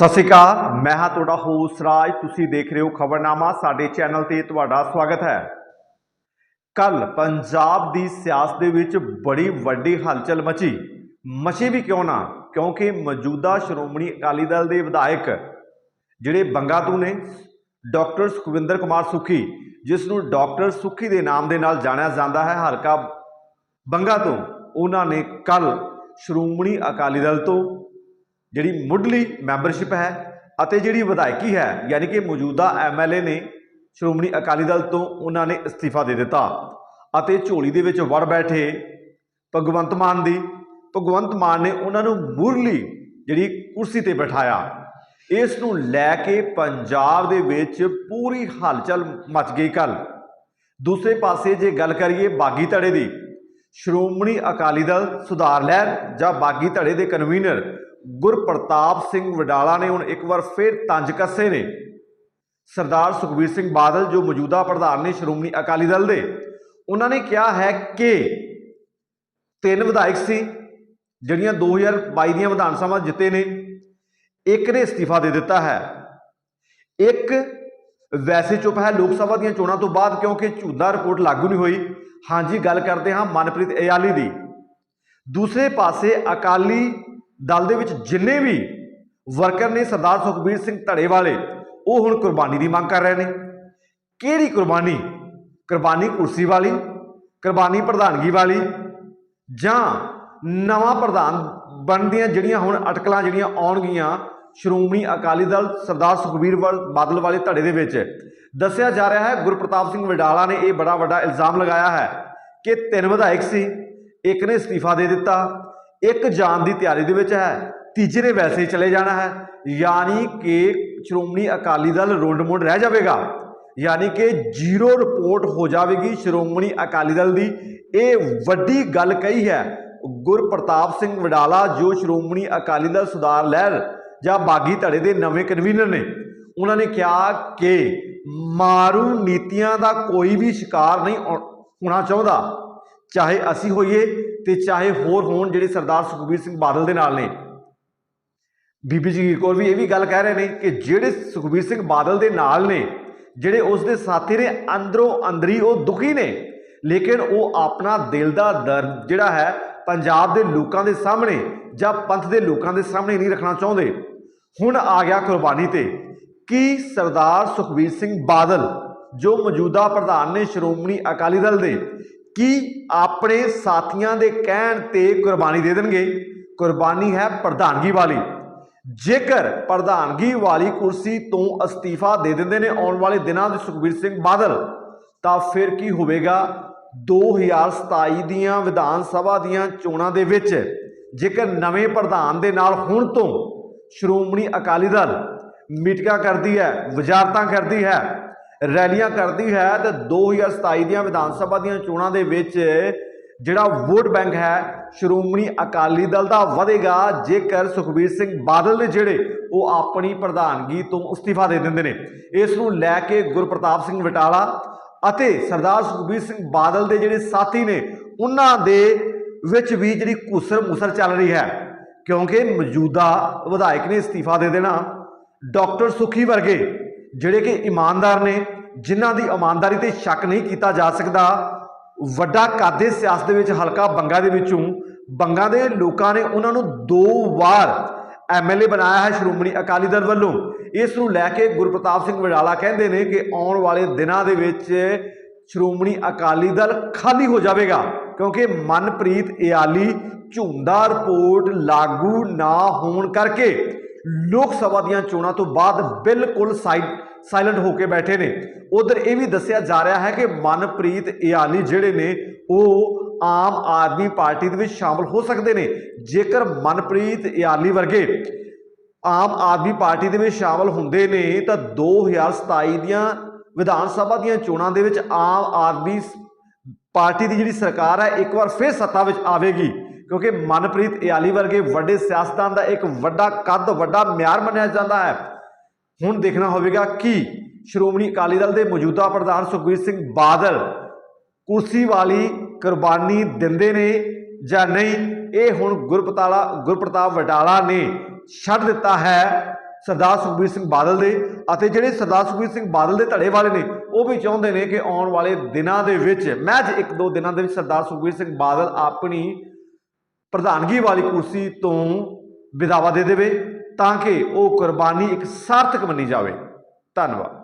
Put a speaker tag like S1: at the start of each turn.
S1: ਸਤਿ ਸ਼੍ਰੀ ਅਕਾਲ, ਮੈਂ ਹਾਂ ਤੁਹਾਡਾ ਹੋਸਟ ਰਾਜ, ਤੁਸੀਂ ਦੇਖ ਰਹੇ ਹੋ ਖਬਰਨਾਮਾ, ਸਾਡੇ ਚੈਨਲ ਤੇ ਤੁਹਾਡਾ ਸਵਾਗਤ ਹੈ। ਕੱਲ ਪੰਜਾਬ ਦੀ ਸਿਆਸਤ ਦੇ ਵਿੱਚ ਬੜੀ ਵੱਡੀ ਹਲਚਲ ਮਚੀ। ਮਚੀ ਵੀ ਕਿਉਂ ਨਾ? ਕਿਉਂਕਿ ਮੌਜੂਦਾ ਸ਼੍ਰੋਮਣੀ ਅਕਾਲੀ ਦਲ ਦੇ ਵਿਧਾਇਕ, ਜਿਹੜੇ ਬੰਗਾ ਤੋਂ ਨੇ, ਡਾਕਟਰ ਸੁਖਵਿੰਦਰ ਕੁਮਾਰ ਸੁਖੀ ਜਿਸ ਨੂੰ ਡਾਕਟਰ ਸੁਖੀ ਦੇ ਨਾਮ ਦੇ ਨਾਲ ਜਾਣਿਆ ਜਾਂਦਾ ਹੈ, ਹਲਕਾ ਬੰਗਾ ਤੋਂ ਉਹਨਾਂ ਨੇ ਕੱਲ ਸ਼੍ਰੋਮਣੀ ਅਕਾਲੀ ਦਲ ਤੋਂ ਜਿਹੜੀ ਮੁੱਢਲੀ ਮੈਂਬਰਸ਼ਿਪ ਹੈ ਅਤੇ ਜਿਹੜੀ ਵਿਧਾਇਕੀ ਹੈ, ਯਾਨੀ ਕਿ ਮੌਜੂਦਾ ਐਮਐਲਏ ਨੇ ਸ਼੍ਰੋਮਣੀ ਅਕਾਲੀ ਦਲ ਤੋਂ ਉਹਨਾਂ ਨੇ ਅਸਤੀਫਾ ਦੇ ਦਿੱਤਾ ਅਤੇ ਝੋਲੀ ਦੇ ਵਿੱਚ ਵੜ ਬੈਠੇ ਭਗਵੰਤ ਮਾਨ ਦੀ, ਭਗਵੰਤ ਮਾਨ ਨੇ ਉਹਨਾਂ ਨੂੰ ਮੁਰਲੀ ਜਿਹੜੀ ਕੁਰਸੀ ਤੇ ਬਿਠਾਇਆ। ਇਸ ਨੂੰ ਲੈ ਕੇ ਪੰਜਾਬ ਦੇ ਵਿੱਚ ਪੂਰੀ ਹਲਚਲ ਮਚ ਗਈ ਕੱਲ ਦੂਸਰੇ ਪਾਸੇ ਜੇ ਗੱਲ ਕਰੀਏ ਬਾਗੀ ਧੜੇ ਦੀ, ਸ਼੍ਰੋਮਣੀ ਅਕਾਲੀ ਦਲ ਸੁਧਾਰ ਲਹਿਰ ਜਾਂ ਬਾਗੀ ਧੜੇ ਦੇ ਕਨਵੀਨਰ ਗੁਰਪ੍ਰਤਾਪ ਸਿੰਘ ਵਡਾਲਾ ਨੇ ਹੁਣ ਇੱਕ ਵਾਰ ਫਿਰ ਤੰਜ ਕੱਸੇ ਨੇ। ਸਰਦਾਰ ਸੁਖਬੀਰ ਸਿੰਘ ਬਾਦਲ, ਜੋ ਮੌਜੂਦਾ ਪ੍ਰਧਾਨ ਨੇ ਸ਼੍ਰੋਮਣੀ ਅਕਾਲੀ ਦਲ ਦੇ, ਉਹਨਾਂ ਨੇ ਕਿਹਾ ਹੈ ਕਿ ਤਿੰਨ ਵਿਧਾਇਕ ਸੀ, ਜਿਹੜੀਆਂ 2022 ਦੀਆਂ ਵਿਧਾਨ ਸਭਾ ਜਿੱਤੇ ਨੇ। ਇੱਕ ਨੇ ਅਸਤੀਫਾ ਦੇ ਦਿੱਤਾ ਹੈ। ਇੱਕ ਵੈਸੇ ਚੁੱਪ ਹੈ, ਲੋਕ ਸਭਾ ਦੀਆਂ ਚੋਣਾਂ ਤੋਂ ਬਾਅਦ ਕਿਉਂਕਿ ਝੂਦਾ ਰਿਪੋਰਟ ਲਾਗੂ ਨਹੀਂ ਹੋਈ। ਹਾਂਜੀ, ਗੱਲ ਕਰਦੇ ਹਾਂ ਮਨਪ੍ਰੀਤ ਇਆਲੀ ਦੀ। ਦੂਸਰੇ ਪਾਸੇ ਅਕਾਲੀ ਦਲ ਦੇ ਵਿੱਚ ਜਿੰਨੇ ਵੀ ਵਰਕਰ ਨੇ ਸਰਦਾਰ ਸੁਖਬੀਰ ਸਿੰਘ ਧੜੇ ਵਾਲੇ, ਉਹ ਹੁਣ ਕੁਰਬਾਨੀ ਦੀ ਮੰਗ ਕਰ ਰਹੇ ਨੇ। ਕਿਹੜੀ ਕੁਰਬਾਨੀ? ਕੁਰਬਾਨੀ ਕੁਰਸੀ ਵਾਲੀ, ਕੁਰਬਾਨੀ ਪ੍ਰਧਾਨਗੀ ਵਾਲੀ, ਜਾਂ ਨਵਾਂ ਪ੍ਰਧਾਨ ਬਣਦੀਆਂ ਜਿਹੜੀਆਂ ਹੁਣ ਅਟਕਲਾਂ ਜਿਹੜੀਆਂ ਆਉਣਗੀਆਂ, ਸ਼੍ਰੋਮਣੀ ਅਕਾਲੀ ਦਲ ਸਰਦਾਰ ਸੁਖਬੀਰ ਵਲ- ਬਾਦਲ ਵਾਲੇ ਧੜੇ ਦੇ ਵਿੱਚ? ਦੱਸਿਆ ਜਾ ਰਿਹਾ ਹੈ, ਗੁਰਪ੍ਰਤਾਪ ਸਿੰਘ ਵਡਾਲਾ ਨੇ ਇਹ ਬੜਾ ਵੱਡਾ ਇਲਜ਼ਾਮ ਲਗਾਇਆ ਹੈ ਕਿ ਤਿੰਨ ਵਿਧਾਇਕ ਸੀ, ਇੱਕ ਨੇ ਅਸਤੀਫਾ ਦੇ ਦਿੱਤਾ ਇੱਕ ਜਾਣ ਦੀ ਤਿਆਰੀ ਦੇ ਵਿੱਚ ਹੈ। ਤੀਜੇ ਨੇ ਵੈਸੇ ਹੀ ਚਲੇ ਜਾਣਾ ਹੈ। ਯਾਨੀ ਕਿ ਸ਼੍ਰੋਮਣੀ ਅਕਾਲੀ ਦਲ ਰੋਂਡ-ਮੋਂਡ ਰਹਿ ਜਾਵੇਗਾ। ਯਾਨੀ ਕਿ ਜ਼ੀਰੋ ਰਿਪੋਰਟ ਹੋ ਜਾਵੇਗੀ ਸ਼੍ਰੋਮਣੀ ਅਕਾਲੀ ਦਲ ਦੀ। ਇਹ ਵੱਡੀ ਗੱਲ ਕਹੀ ਹੈ। ਗੁਰਪ੍ਰਤਾਪ ਸਿੰਘ ਵਡਾਲਾ, ਜੋ ਸ਼੍ਰੋਮਣੀ ਅਕਾਲੀ ਦਲ ਸੁਧਾਰ ਲਹਿਰ ਜਾਂ ਬਾਗੀ ਧੜੇ ਦੇ ਨਵੇਂ ਕਨਵੀਨਰ ਨੇ, ਉਹਨਾਂ ਨੇ ਕਿਹਾ ਕਿ ਮਾਰੂ ਨੀਤੀਆਂ ਦਾ ਕੋਈ ਵੀ ਸ਼ਿਕਾਰ ਨਹੀਂ ਹੋਣਾ ਚਾਹੁੰਦਾ। ਚਾਹੇ ਅਸੀਂ ਹੋਈਏ ਤੇ ਚਾਹੇ ਹੋਰ ਹੋਣ ਜਿਹੜੇ ਸਰਦਾਰ ਸੁਖਬੀਰ ਸਿੰਘ ਬਾਦਲ ਦੇ ਨਾਲ ਨੇ। ਬੀਬੀ ਜਗੀਰ ਕੌਰ ਵੀ ਇਹ ਵੀ ਗੱਲ ਕਹਿ ਰਹੇ ਨੇ ਕਿ ਜਿਹੜੇ ਸੁਖਬੀਰ ਸਿੰਘ ਬਾਦਲ ਦੇ ਨਾਲ ਨੇ, ਜਿਹੜੇ ਉਸ ਦੇ ਸਾਥੀ ਨੇ, ਅੰਦਰੋਂ ਅੰਦਰੀ ਉਹ ਦੁਖੀ ਨੇ, ਲੇਕਿਨ ਉਹ ਆਪਣਾ ਦਿਲ ਦਾ ਦਰਦ ਜਿਹੜਾ ਹੈ ਪੰਜਾਬ ਦੇ ਲੋਕਾਂ ਦੇ ਸਾਹਮਣੇ ਜਾਂ ਪੰਥ ਦੇ ਲੋਕਾਂ ਦੇ ਸਾਹਮਣੇ ਨਹੀਂ ਰੱਖਣਾ ਚਾਹੁੰਦੇ। ਹੁਣ ਆ ਗਿਆ ਕੁਰਬਾਨੀ ਤੇ। ਕੀ ਸਰਦਾਰ ਸੁਖਬੀਰ ਸਿੰਘ ਬਾਦਲ, ਜੋ ਮੌਜੂਦਾ ਪ੍ਰਧਾਨ ਨੇ ਸ਼੍ਰੋਮਣੀ ਅਕਾਲੀ ਦਲ ਦੇ ਕੀ ਆਪਣੇ ਸਾਥੀਆਂ ਦੇ ਕਹਿਣ ਤੇ ਕੁਰਬਾਨੀ ਦੇ ਦੇਣਗੇ? ਕੁਰਬਾਨੀ ਹੈ ਪ੍ਰਧਾਨਗੀ ਵਾਲੀ। ਜੇਕਰ ਪ੍ਰਧਾਨਗੀ ਵਾਲੀ ਕੁਰਸੀ ਤੋਂ ਅਸਤੀਫਾ ਦੇ ਦਿੰਦੇ ਨੇ ਆਉਣ ਵਾਲੇ ਦਿਨਾਂ ਦੇ ਸੁਖਬੀਰ ਸਿੰਘ ਬਾਦਲ, ਤਾਂ ਫਿਰ ਕੀ ਹੋਵੇਗਾ? 2027 ਦੀਆਂ ਵਿਧਾਨ ਸਭਾ ਦੀਆਂ ਚੋਣਾਂ ਦੇ ਵਿੱਚ ਜੇਕਰ ਨਵੇਂ ਪ੍ਰਧਾਨ ਦੇ ਨਾਲ ਹੁਣ ਤੋਂ ਸ਼੍ਰੋਮਣੀ ਅਕਾਲੀ ਦਲ ਮੀਟਿੰਗਾਂ ਕਰਦੀ ਹੈ, ਵਜ਼ਾਰਤਾਂ ਕਰਦੀ ਹੈ ਰੈਲੀਆਂ ਕਰਦੀ ਹੈ ਤੇ 2027 ਦੀਆਂ ਵਿਧਾਨ ਸਭਾ ਦੀਆਂ ਚੋਣਾਂ ਦੇ ਵਿੱਚ ਜਿਹੜਾ ਵੋਟ ਬੈਂਕ ਹੈ, ਸ਼੍ਰੋਮਣੀ ਅਕਾਲੀ ਦਲ ਦਾ ਵਧੇਗਾ। ਜੇਕਰ ਸੁਖਬੀਰ ਸਿੰਘ ਬਾਦਲ ਨੇ ਜਿਹੜੇ, ਉਹ ਆਪਣੀ ਪ੍ਰਧਾਨਗੀ ਤੋਂ ਅਸਤੀਫਾ ਦੇ ਦਿੰਦੇ ਨੇ। ਇਸ ਨੂੰ ਲੈ ਕੇ ਗੁਰਪ੍ਰਤਾਪ ਸਿੰਘ ਵਟਾਲਾ ਅਤੇ ਸਰਦਾਰ ਸੁਖਬੀਰ ਸਿੰਘ ਬਾਦਲ ਦੇ ਜਿਹੜੇ ਸਾਥੀ ਨੇ, ਉਹਨਾਂ ਦੇ ਵਿੱਚ ਵੀ ਜਿਹੜੀ ਘੁਸਰ ਮੁਸਰ ਚੱਲ ਰਹੀ ਹੈ। ਕਿਉਂਕਿ ਮੌਜੂਦਾ ਵਿਧਾਇਕ ਨੇ ਅਸਤੀਫਾ ਦੇ ਦੇਣਾ। ਡਾਕਟਰ ਸੁਖੀ ਵਰਗੇ ਜਿਹੜੇ ਕਿ ਇਮਾਨਦਾਰ ਨੇ, ਜਿਨ੍ਹਾਂ ਦੀ ਇਮਾਨਦਾਰੀ ਤੇ ਸ਼ੱਕ ਨਹੀਂ ਕੀਤਾ ਜਾ ਸਕਦਾ, ਵੱਡਾ ਕਾਦੇ ਸਿਆਸਤ ਦੇ ਵਿੱਚ, ਹਲਕਾ ਬੰਗਾ ਦੇ ਵਿੱਚੋਂ, ਬੰਗਾ ਦੇ ਲੋਕਾਂ ਨੇ ਉਹਨਾਂ ਨੂੰ ਦੋ ਵਾਰ ਐਮਐਲਏ ਬਣਾਇਆ ਹੈ ਸ਼੍ਰੋਮਣੀ ਅਕਾਲੀ ਦਲ ਵੱਲੋਂ। ਇਸ ਨੂੰ ਲੈ ਕੇ ਗੁਰਪ੍ਰਤਾਪ ਸਿੰਘ ਵਡਾਲਾ ਕਹਿੰਦੇ ਨੇ ਕਿ ਆਉਣ ਵਾਲੇ ਦਿਨਾਂ ਦੇ ਵਿੱਚ ਸ਼੍ਰੋਮਣੀ ਅਕਾਲੀ ਦਲ ਖਾਲੀ ਹੋ ਜਾਵੇਗਾ, ਕਿਉਂਕਿ ਮਨਪ੍ਰੀਤ ਇਆਲੀ ਝੁੰਦਾ ਰਿਪੋਰਟ ਲਾਗੂ ਨਾ ਹੋਣ ਕਰਕੇ ਲੋਕ ਸਭਾ ਦੀਆਂ ਚੋਣਾਂ ਤੋਂ ਬਾਅਦ ਬਿਲਕੁਲ ਸਾਈਡ ਸਾਇਲੈਂਟ ਹੋ ਕੇ ਬੈਠੇ ਨੇ। ਉਧਰ ਇਹ ਵੀ ਦੱਸਿਆ ਜਾ ਰਿਹਾ ਹੈ ਕਿ ਮਨਪ੍ਰੀਤ ਇਆਲੀ ਜਿਹੜੇ ਨੇ, ਉਹ ਆਮ ਆਦਮੀ ਪਾਰਟੀ ਦੇ ਵਿੱਚ ਸ਼ਾਮਲ ਹੋ ਸਕਦੇ ਨੇ। ਜੇਕਰ ਮਨਪ੍ਰੀਤ ਇਆਲੀ ਵਰਗੇ ਆਮ ਆਦਮੀ ਪਾਰਟੀ ਦੇ ਵਿੱਚ ਸ਼ਾਮਲ ਹੁੰਦੇ ਨੇ, ਤਾਂ 2027 ਦੀਆਂ ਵਿਧਾਨ ਸਭਾ ਦੀਆਂ ਚੋਣਾਂ ਦੇ ਵਿੱਚ ਆਮ ਆਦਮੀ ਪਾਰਟੀ ਦੀ ਜਿਹੜੀ ਸਰਕਾਰ ਹੈ, ਇੱਕ ਵਾਰ ਫਿਰ ਸੱਤਾ ਵਿੱਚ ਆਵੇਗੀ। ਕਿਉਂਕਿ ਮਨਪ੍ਰੀਤ ਇਆਲੀ ਵਰਗੇ ਵੱਡੇ ਸਿਆਸਤਦਾਨ ਦਾ ਇੱਕ ਵੱਡਾ ਕੱਦ, ਵੱਡਾ ਮਿਆਰ ਮੰਨਿਆ ਜਾਂਦਾ ਹੈ। ਹੁਣ ਦੇਖਣਾ ਹੋਵੇਗਾ ਕਿ ਸ਼੍ਰੋਮਣੀ ਅਕਾਲੀ ਦਲ ਦੇ ਮੌਜੂਦਾ ਪ੍ਰਧਾਨ ਸੁਖਬੀਰ ਸਿੰਘ ਬਾਦਲ ਕੁਰਸੀ ਵਾਲੀ ਕੁਰਬਾਨੀ ਦਿੰਦੇ ਨੇ ਜਾਂ ਨਹੀਂ, ਇਹ ਹੁਣ ਗੁਰਪਤਾਲਾ, ਗੁਰਪ੍ਰਤਾਪ ਵਡਾਲਾ ਨੇ ਛੱਡ ਦਿੱਤਾ ਹੈ ਸਰਦਾਰ ਸੁਖਬੀਰ ਸਿੰਘ ਬਾਦਲ ਦੇ ਅਤੇ ਜਿਹੜੇ ਸਰਦਾਰ ਸੁਖਬੀਰ ਸਿੰਘ ਬਾਦਲ ਦੇ ਧੜੇ ਵਾਲੇ ਨੇ, ਉਹ ਵੀ ਚਾਹੁੰਦੇ ਨੇ ਕਿ ਆਉਣ ਵਾਲੇ ਦਿਨਾਂ ਦੇ ਵਿੱਚ, ਮੈਂ ਮਹਿਜ ਇੱਕ ਦੋ ਦਿਨਾਂ ਦੇ ਵਿੱਚ ਸਰਦਾਰ ਸੁਖਬੀਰ ਸਿੰਘ ਬਾਦਲ ਆਪਣੀ ਪ੍ਰਧਾਨਗੀ ਵਾਲੀ ਕੁਰਸੀ ਤੋਂ ਵਿਦਾਵਾ ਦੇ ਦੇਵੇ ਤਾਂ ਕਿ ਉਹ ਕੁਰਬਾਨੀ ਇੱਕ ਸਾਰਥਕ ਮੰਨੀ ਜਾਵੇ। ਧੰਨਵਾਦ।